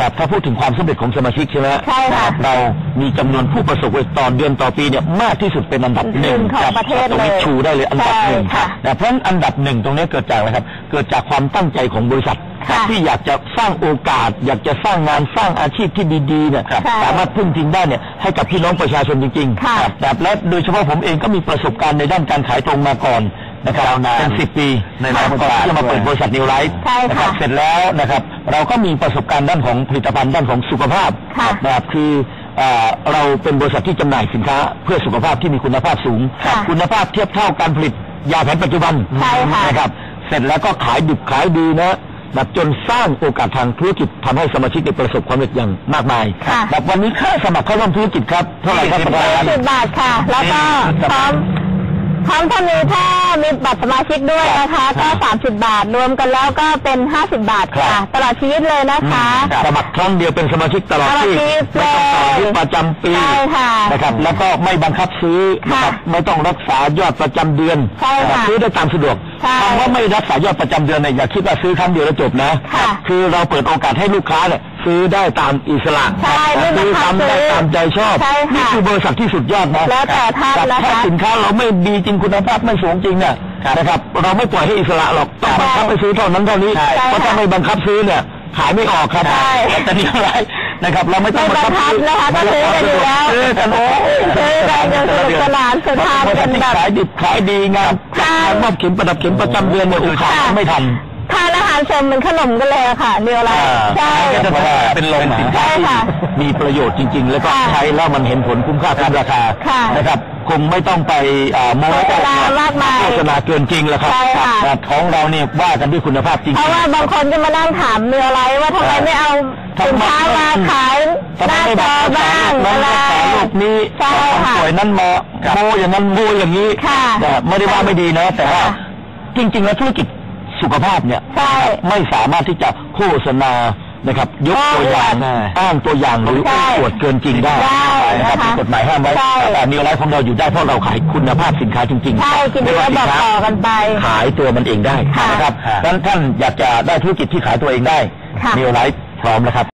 ครับถ้าพูดถึงความสำเร็จของสมาชิกใช่ไหมใช่ค่ะ เรามีจำนวนผู้ประสบความสำเร็จต่อเดือนต่อปีเนี่ยมากที่สุดเป็นอันดับหนึ่งของคบประเทศตรงนี้เลยชูได้เลยอันดับหนึ่งใช่ค่ะนะเพราะฉะนั้นอันดับหนึ่งตรงนี้เกิดจากอะไรครับ เกิดจากความตั้งใจของบริษัท ค่ะที่อยากจะสร้างโอกาส อยากจะสร้างงานสร้างอาชีพที่ดีๆเนี่ยใช่สามารถพึ่งพิงได้เนี่ยให้กับพี่น้องประชาชนจริงค่ะๆครับและโดยเฉพาะผมเองก็มีประสบการณ์ในด้านการขายตรงมาก่อน นะครับยาวนานเป็นสิบปีในหลายก่อนที่จะมาเปิดบริษัทนิวไลท์ใช่ค่ะนะครับเสร็จแล้วนะครับ เราก็มีประสบการณ์ด้านของผลิตภัณฑ์ด้านของสุขภาพค่ะนะครับคือเอ่อเราเป็นบริษัทที่จำหน่ายสินค้า เพื่อสุขภาพที่มีคุณภาพสูง ค่ะคุณภาพเทียบเท่าการผลิตยาแผนปัจจุบันใช่ค่ะนะครับ เสร็จแล้วก็ขายดิบขายดีนะแบบจนสร้างโอกาสทางธุรกิจทำให้สมาชิกได้ประสบความสำเร็จอย่างมากมายค่ะ แบบวันนี้ค่าสมัครเข้าร่วมธุรกิจครับเท่าไหร่ครับประธาน สิบบาทค่ะ แล้วก็พร้อม พร้อมถ้ามีถ้ามีบัตรสมาชิกด้วยนะคะ ก็สามสิบบาทรวมกันแล้วก็เป็นห้าสิบบาทค่ะครับตลอดชีวิตเลยนะคะสมัครครั้งเดียวเป็นสมาชิกตลอดตลอดชีพชีวิตไม่ต้องต่ออายุประจำปีใช่ค่ะนะครับ แล้วก็ไม่บังคับซื้อนะครับค่ะไม่ต้องรักษายอดประจำเดือนใช่ค่ะซื้อได้ตามสะดวกใช่คำว่าไม่รักษายอดประจำเดือนเนี่ยอย่าคิดว่าซื้อครั้งเดียวแล้วจบนะค่ะคือเราเปิดโอกาสให้ลูกค้าเนี่ย ซื้อได้ตามอิสระใช่ไม่บัซื้งอคับทำได้ซื้อตามใจชอบ ใช่ค่ะนี่คือบริษัทที่สุดยอดนะแล้วแต่ท่านครับนะคะ ถ้าสินค้าเราไม่ดีจริงคุณภาพไม่สูงจริงเนี่ยนะครับ เราไม่ปล่อยให้อิสระหรอกต้องบังคับให้ซื้อเท่านั้นเท่านี้ใช่ เพราะถ้าไม่บังคับซื้อเนี่ยขายไม่ออกครับใช่ แต่นี่อะไรนะครับ เราไม่ต้องไม่บังคับนะคะก็ซื้อกันอยู่แล้วซื้อกันโอ้ซื้อกันจนสนุกสนานสุดท้ายกันแบบ ขายดิบขายดีงานใช่งานมอบเข็มประดับเข็มประจำเดือนเนี่ยโอ้ขายไม่ทันทาน อาหารเสริมเหมือนขนมกันเลยอะค่ะเรียวอะไรใช่ ก็จะบอกว่าเป็นลมสินค้าใช่ที่ค่ะมีประโยชน์จริง ๆ แล้วก็ค่ะใช้แล้วมันเห็นผลคุ้มค่าคุ้มราคาค่ะนะครับคงไม่ต้องไปอ่าโม้โฆษณามากมายโฆษณาเกินจริงแล้วครับใช่ค่ะครับของเราเนี่ยว่ากันด้วยคุณภาพจริงเพราะว่าบางคนจะมานั่งถามเรียวอะไรว่าทำไมไม่เอาสินค้ามาขายหน้าจอบ้างน้อะไรรักษาโรคนี้ใช่คนค่ะป่วยนั้นมาโมอย่างนั้นโมอย่างนี้ค่ะแต่ไม่ได้ว่าไม่ดีนะ แต่ว่าค่ะจริง ๆ แล้วธุรกิจ สุขภาพเนี่ยใช่ไม่สามารถที่จะโฆษณานะครับยกตัวอย่างใช่อ้างตัวอย่างหรือใช่อ้างอวดเกินจริงได้ได้นะครับนะคะมีกฎหมายห้ามไว้ใช่แต่นิวไลฟ์ของเราอยู่ได้เพราะเราขายคุณภาพสินค้าจริงๆใช่กินไม่แล้วว่าบสิอนกค้าต่อกันไป ขายตัวมันเองได้ค่ะนะครับดังนั้นท่านอยากจะได้ธุรกิจที่ขายตัวเองได้ค่ะนิวไลฟ์พร้อมแล้วครับ